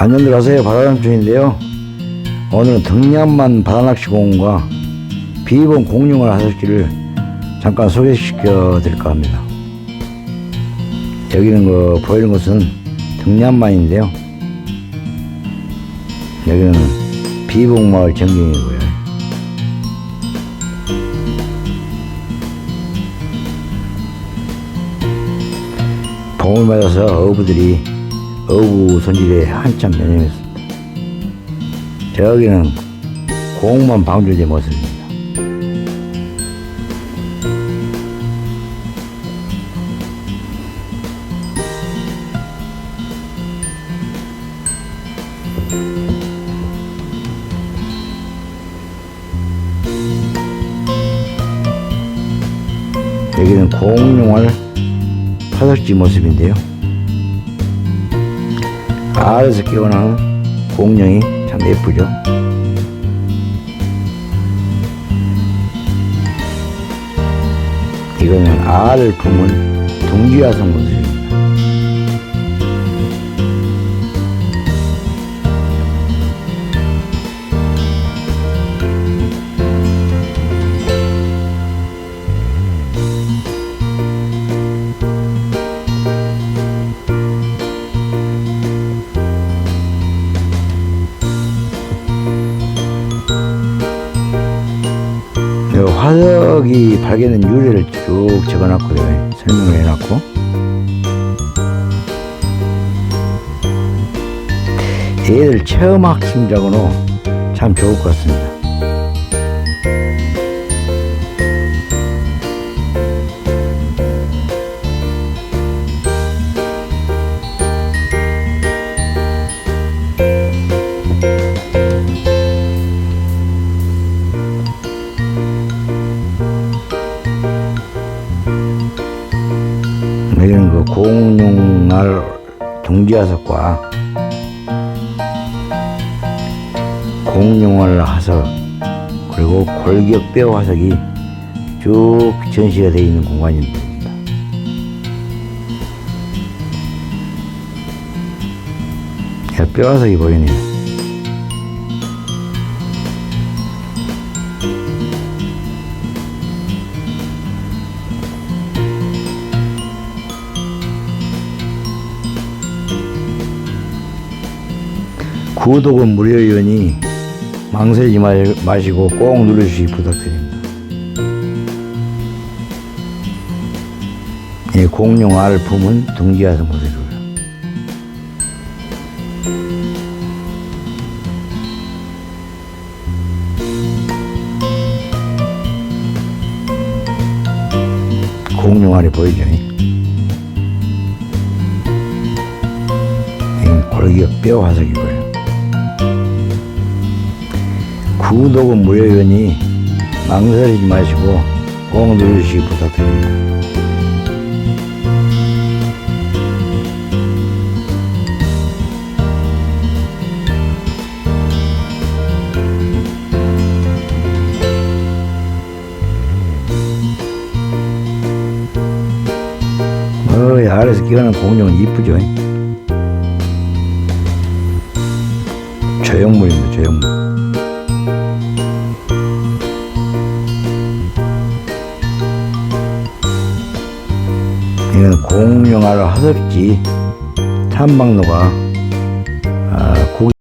안녕들 하세요. 바다삼촌인데요. 오늘은 등량만 바다낚시공원과 비번 공룡을 하설지를 잠깐 소개시켜 드릴까 합니다. 여기는 그 보이는 곳은 등량만인데요. 여기는 비봉마을 전경이고요. 봄을 맞아서 어부들이 어부 손질에 한참 매념했습니다. 저기는 공만 방조제 모습입니다. 여기는 공룡알 파석지 모습인데요. 알에서 깨어나는 공룡이 참 예쁘죠. 이거는 알을 품은 동기화성 모습입니다. 화석이 발견된 유래를 쭉 적어놨고요. 설명을 해놨고. 얘들 체험 학습작으로 참 좋을 것 같습니다. 여기는 그 공룡날 동지화석과 공룡알 화석 그리고 골격뼈 화석이 쭉 전시가 되어 있는 공간입니다. 야, 뼈 화석이 보이네요. 구독은 무료이니 망설이지 마- 마시고 꼭 누르주시기 부탁드립니다. 예, 공룡 알을 품은 등기하선 모델이고요. 공룡 알이 보이죠? 이 골격 뼈 화석이고요. 구독은 무료이니 망설이지 마시고 꼭 누르시기 부탁드립니다. 어, 이 아래에서 끼어난 공룡은 이쁘죠? 조형물입니다, 조형물. 이는 공영화를 하든지 탐방로가 아,